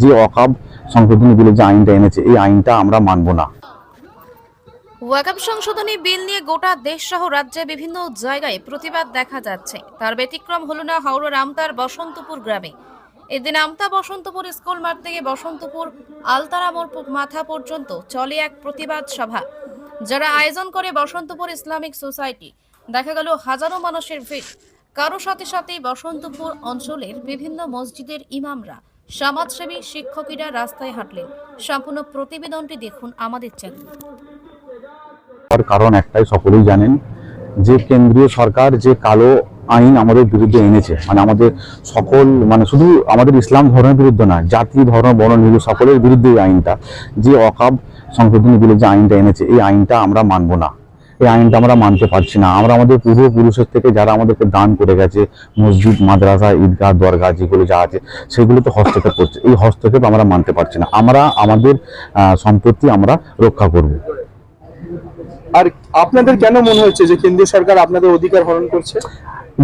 যে অকাব সংশোধনী বিলে যে আইনটা এনেছে, এই আইনটা আমরা মানব না। ওয়াকাব সংশোধনী বিল নিয়ে গোটা দেশ সহ রাজ্যে বিভিন্ন জায়গায় প্রতিবাদ দেখা যাচ্ছে। তার ব্যতিক্রম হলো না হাওড়ার আমতার বসন্তপুর গ্রামে। এদিন আমতা বসন্তপুর স্কুল মাঠ থেকে বসন্তপুর আলতারা মাথা পর্যন্ত চলে এক প্রতিবাদ সভা, যারা আয়োজন করে বসন্তপুর ইসলামিক সোসাইটি। দেখা গেল হাজারো মানুষের ভিড়। কারও সাথে সাথে বসন্তপুর অঞ্চলের বিভিন্ন মসজিদের ইমামরা, সমাজসেবী শিক্ষকেরা রাস্তায় হাঁটলেন। সম্পূর্ণ প্রতিবেদনটি দেখুন আমাদের চ্যানেল তার কারণ একটাই সকলেই জানেন যে কেন্দ্রীয় সরকার যে কালো আইন আমাদের বিরুদ্ধে এনেছে মানে আমাদের সকল মানে শুধু আমাদের ইসলাম ধর্মের বিরুদ্ধে না জাতি, ধর্ম, বর্ণ নির্বিশেষে সকলের বিরুদ্ধে এই আইনটা, যে অকাব সংশোধনী বিলে যে আইনটা এনেছে, এই আইনটা আমরা মানব না। এই আইনটা আমরা মানতে পারছি না। আমরা আমাদের পূর্বপুরুষের থেকে যারা আমাদেরকে দান করে গেছে মসজিদ মাদ্রাসা ঈদগাহ দরগা যেগুলো যা আছে সেগুলো তো হস্তক্ষেপ করছে। এই হস্তক্ষেপ আমরা মানতে পারছি না। আমরা আমাদের সম্পত্তি আমরা রক্ষা করব। আর আপনাদের কেন মনে হচ্ছে যে কেন্দ্রীয় সরকার আপনাদের অধিকার হরণ করছে?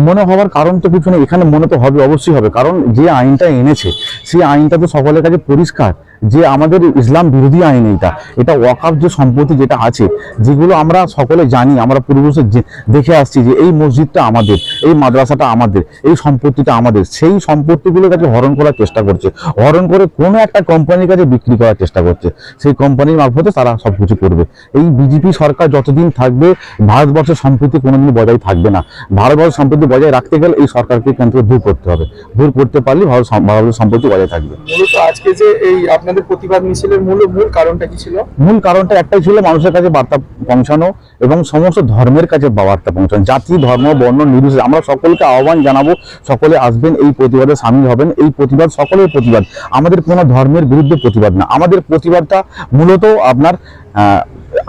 মনে হওয়ার কারণ তো কিছু নেই। এখানে মনে তো হবে অবশ্যই হবে। কারণ যে আইনটা এনেছে সেই আইনটা তো সকলের কাছে পরিষ্কার। যে আমাদের ইসলাম বিরোধী আইন এইটা, এটা ওয়াকাফ যে সম্পত্তি যেটা আছে, যেগুলো আমরা সকলে জানি, আমরা যে- দেখে আসছি যে এই মসজিদটা আমাদের, এই মাদ্রাসাটা আমাদের, এই সম্পত্তিটা আমাদের, সেই সম্পত্তিগুলোর কাছে হরণ করার চেষ্টা করছে। হরণ করে কোনো একটা কোম্পানির কাছে বিক্রি করার চেষ্টা করছে। সেই কোম্পানির মারফতে তারা সব কিছু করবে। এই বিজেপি সরকার যতদিন থাকবে, ভারতবর্ষের সম্পত্তি কোনোদিন বজায় থাকবে না। ভারতবর্ষের সম্পত্তি বজায় রাখতে গেলে এই সরকারকে থেকে দূর করতে হবে। দূর করতে পারলে ভারত ভারতের সম্পত্তি বজায় থাকবে। আজকে যে এই আপনাদের প্রতিবাদ মিছিলের মূল মূল কারণটা কি ছিল? মূল কারণটা একটাই ছিল মানুষের কাছে বার্তা পৌঁছানো এবং সমস্ত ধর্মের কাছে বার্তা পৌঁছানো। জাতি, ধর্ম, বর্ণ, নির্বিশেষে আমরা সকলকে আহ্বান জানাব, সকলে আসবেন, এই প্রতিবাদে সামিল হবেন। এই প্রতিবাদ সকলের প্রতিবাদ। আমাদের কোনো ধর্মের বিরুদ্ধে প্রতিবাদ না। আমাদের প্রতিবাদটা মূলত আপনার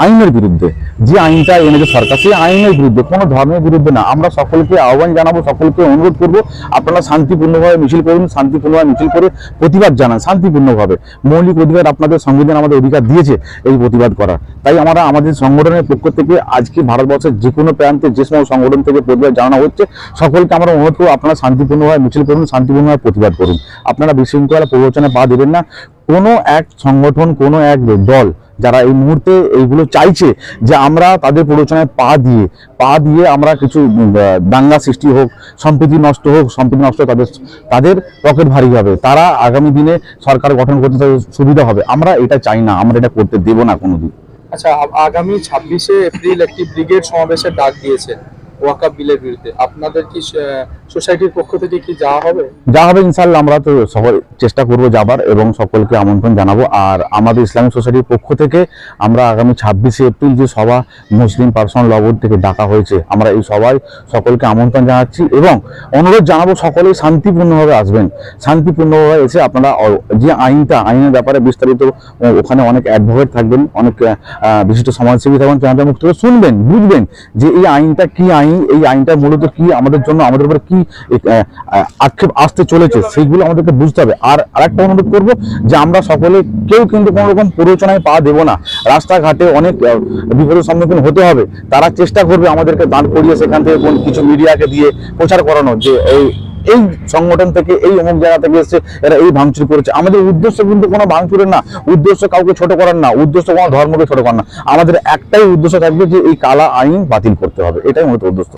আইনের বিরুদ্ধে। যে আইনটা এনেছে সরকার, সেই আইনের বিরুদ্ধে, কোনো ধর্মের বিরুদ্ধে না। আমরা সকলকে আহ্বান জানাব, সকলকে অনুরোধ করব, আপনারা শান্তিপূর্ণভাবে মিছিল করুন, শান্তিপূর্ণভাবে মিছিল করে প্রতিবাদ জানান, শান্তিপূর্ণভাবে। মৌলিক অধিকার আপনাদের সংবিধান আমাদের অধিকার দিয়েছে এই প্রতিবাদ করার। তাই আমরা আমাদের সংগঠনের পক্ষ থেকে আজকে ভারতবর্ষের যে কোনো প্রান্তে যে সমস্ত সংগঠন থেকে প্রতিবাদ জানানো হচ্ছে, সকলকে আমরা অনুরোধ করব, আপনারা শান্তিপূর্ণভাবে মিছিল করুন, শান্তিপূর্ণভাবে প্রতিবাদ করুন। আপনারা বিশৃঙ্খলা প্রবচনে পা দেবেন না। কোনো এক সংগঠন, কোনো এক দল যারা এই মুহূর্তে এইগুলো চাইছে যে আমরা তাদের প্ররোচনায় পা দিয়ে পা দিয়ে আমরা কিছু দাঙ্গা সৃষ্টি হোক, সম্প্রীতি নষ্ট হোক, সম্প্রীতি নষ্ট তাদের তাদের পকেট ভারী হবে। তারা আগামী দিনে সরকার গঠন করতে তাদের সুবিধা হবে। আমরা এটা চাই না, আমরা এটা করতে দেব না কোনোদিন। আচ্ছা আগামী ছাব্বিশে এপ্রিল একটি ব্রিগেড সমাবেশের ডাক দিয়েছে। ওয়াকাব বিলের বিরুদ্ধে। আপনাদের কি সোসাইটির পক্ষ থেকে কি যাওয়া হবে? যা হবে ইনশাল্লাহ আমরা তো সকল চেষ্টা করব যাবার এবং সকলকে আমন্ত্রণ জানাব। আর আমাদের ইসলামিক সোসাইটির পক্ষ থেকে আমরা আগামী ছাব্বিশে এপ্রিল যে সভা মুসলিম পার্সোনাল ল বোর্ড থেকে ডাকা হয়েছে, আমরা এই সভায় সকলকে আমন্ত্রণ জানাচ্ছি এবং অনুরোধ জানাব সকলেই শান্তিপূর্ণভাবে আসবেন। শান্তিপূর্ণভাবে এসে আপনারা যে আইনটা, আইনের ব্যাপারে বিস্তারিত ওখানে অনেক অ্যাডভোকেট থাকবেন, অনেক বিশিষ্ট সমাজসেবী থাকবেন কেনাটা মুক্ত শুনবেন, বুঝবেন যে এই আইনটা কি আইন এই আইনটা মূলত কি, আমাদের জন্য, আমাদের উপরে কি আক্ষেপ আসতে চলেছে, সেইগুলো আমাদেরকে বুঝতে হবে। আর আরেকটা অনুরোধ করব যে আমরা সকলে কেউ কিন্তু কোনো রকম প্ররোচনায় পা দেব না। রাস্তাঘাটে অনেক বিপদের সম্মুখীন হতে হবে। তারা চেষ্টা করবে আমাদেরকে দাঁড় করিয়ে সেখান থেকে কোন কিছু মিডিয়াকে দিয়ে প্রচার করানো যে এই এই সংগঠন থেকে এই অমুক জায়গা থেকে এসেছে এরা এই ভাঙচুর করেছে। আমাদের উদ্দেশ্য কিন্তু কোনো ভাঙচুরের না। উদ্দেশ্য কাউকে ছোট করার না। উদ্দেশ্য কোনো ধর্মকে ছোট করার না। আমাদের একটাই উদ্দেশ্য থাকবে যে এই কালা আইন বাতিল করতে হবে। এটাই মূলত উদ্দেশ্য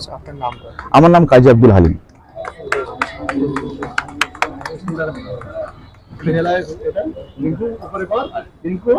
আমার নাম কাজী আব্দুল হালিম। রিঙ্কু